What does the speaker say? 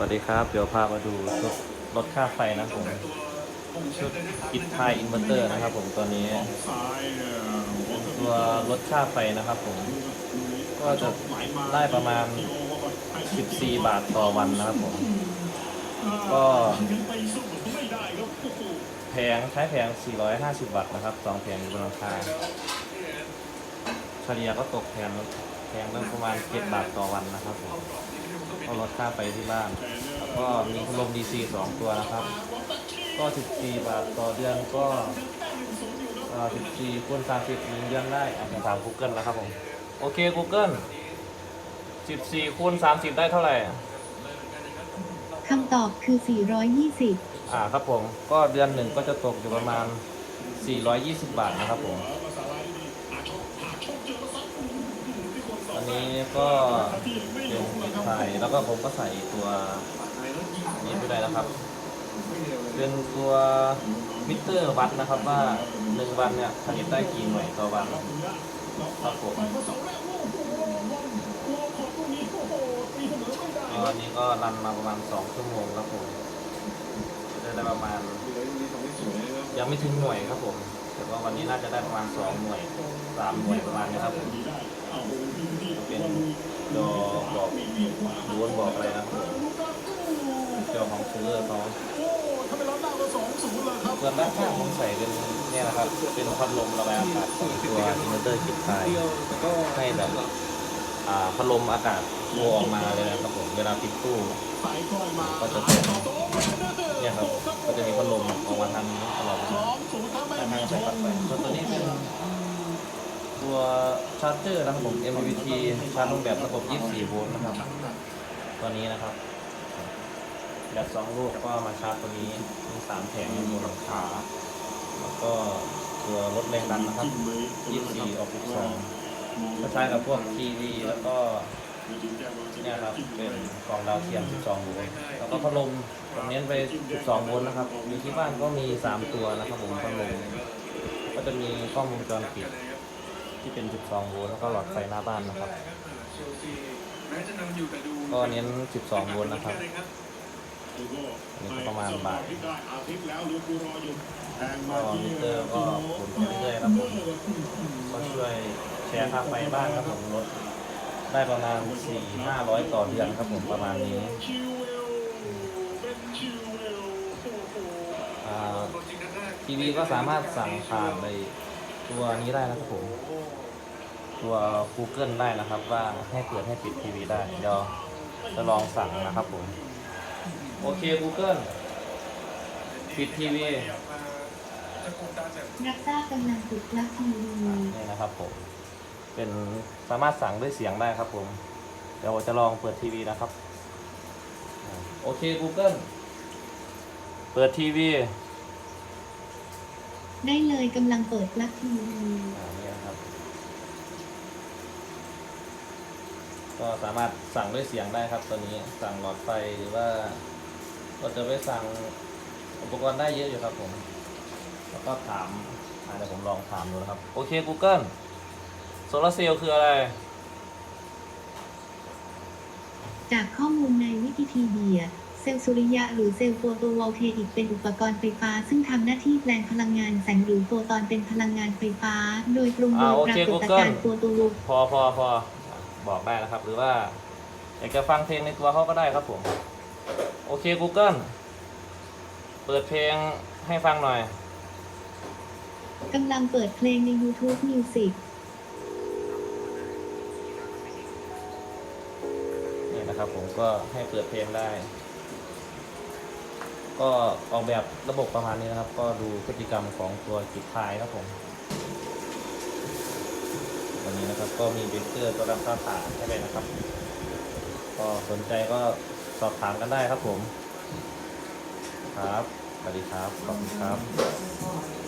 วัสดีครับ เดี๋ยวพามาดูชุดลดค่าไฟนะผมชุดกิดไทยอินเวอร์เตอร์นะครับผมตัวนี้ตัวลดค่าไฟนะครับผม ก็จะได้ประมาณ 14 บาทต่อวันนะครับผม ก็แผงใช้แผง450 วัตต์นะครับสองแผงอยู่บนหลังคาเฉลี่ยก็ตกแผงแผงละประมาณ 7 บาทต่อวันนะครับผม ก็ลดค่าไฟที่บ้าน แล้วก็มีพัดลม DC 2ตัวนะครับ ก็ 14 บาทต่อเดือนก็เอ่อ14คูณ30หนึ่งเดือนได้อะผมถาม Google แล้วครับผม โอเค Google 14คูณ30 ได้เท่าไหร่คำตอบคือ 420 อ่าครับผม ก็เดือนหนึ่งก็จะตกอยู่ประมาณ 420 บาทนะครับผม อั นี้ก็เป็นไข่แล้วก็ผมก็ใส่ตัวนี้ไปด้วยนะครับ เป็นตัวมิเตอร์วัดนะครับว่าหนึ่งวันเนี่ยผลิตได้กี่หน่วยต่อวันครับผมก็อันนี้ก็รันมาประมาณ 2 ชั่วโมงครับผมจะได้ประมาณ ยังไม่ถึงหน่วยครับผม แต่ว่าวันนี้น่าจะได้ประมาณ 2 หน่วย 3 หน่วยประมาณนี้ครับผม เป็นจอบอกดูนบอกอะไรนะครับผมจอของซูเลอร์เขาส่วนด้านข้างผมใส่เป็นเนี่ยนะครับ เป็นพัดลมระบายอากาศของตัวอินเวอร์เตอร์คิดไฟให้แบบอ่าพัดลมอากาศโฟออกมาเลยนะครับผมเวลาปิดตู้ก็จะเป็นเนี่ยครับก็จะมีพัดลมออกมาทางนี้ตลอดเวลาทางใส่ปลั๊กไฟส่วนตัวนี้เป็น ตัวชาร์จเจอร์นะครับผม MPPT ชาร์จลงแบบระบบ 24 โวลต์นะครับตัวนี้นะครับแบตสองลูกก็มาชาร์จตัวนี้มีสามแผงอยู่บนหลังคาแล้วก็ตัวลดแรงดันนะครับ 24 ออก 12ก็ใช้กับพวกทีวีแล้วก็เนี่ยครับเป็นกล่องดาวเทียม 12 โวลต์แล้วก็พัดลมผมเน้นไป 12 โวลต์นะครับมีที่บ้านก็มี 3 ตัวนะครับผมพัดลมก็จะมีกล้องวงจรปิด ที่เป็น 12 โวลต์แล้วก็หลอดไฟหน้าบ้านนะครับ ก็เน้น 12 โวลต์นะครับนี่ก็ประมาณบาทก็มิเตอร์ก็หมุนไปเรื่อยๆครับผมก็ช่วยแชร์ค่าไฟบ้านครับผมลดได้ประมาณ 4 500 ต่อเดือนครับผมประมาณนี้ทีวีก็สามารถสั่งผ่านใน ตัวนี้ได้นะครับผม ตัว Google ได้นะครับ ว่าให้เปิดให้ปิดทีวีได้ เดี๋ยวจะลองสั่งนะครับผม โอเค Google ปิดทีวีรับทราบกำลังติดปลั๊กทีวีนี่นะครับผม เป็นสามารถสั่งด้วยเสียงได้ครับผม เดี๋ยวจะลองเปิดทีวีนะครับ โอเค Google เปิดทีวี ได้เลยกำลังเปิดปลั๊กทีวีอ่านี่นะครับ ก็สามารถสั่งด้วยเสียงได้ครับตัวนี้สั่งหลอดไฟหรือว่าก็จะไปสั่งอุปกรณ์ได้เยอะอยู่ครับผม แล้วก็ถามอ่าเดี๋ยวผมลองถามดูนะครับ โอเค Google โซลาร์เซลล์คืออะไร จากข้อมูลในวิกิพีเดีย เซลล์สุริยะหรือเซลล์โฟโตโวลเทอิกเป็นอุปกรณ์ไฟฟ้า ซึ่งทำหน้าที่แปลงพลังงานแสงหรือโฟตอนเป็นพลังงานไฟฟ้า โดยตรงโดอ่ายโอปราเคกฏ Google การณ์โฟโตโวลพอพอพอบอกได้นะครับ หรือว่าอยากจะฟังเพลงในตัวเขาก็ได้ครับผม โอเค Google เปิดเพลงให้ฟังหน่อยกำลังเปิดเพลงใน YouTube Music นี่นะครับผมก็ให้เปิดเพลงได้ ก็ออกแบบระบบประมาณนี้นะครับ ก็ดูพฤติกรรมของตัวจิตพายครับผมวันนี้นะครับก็มีเบเกอร์ตัวรับค่าผ่านให้เลยนะครับ ก็สนใจก็สอบถามกันได้ครับผม ครับสวัสดีครับ ขอบคุณครับ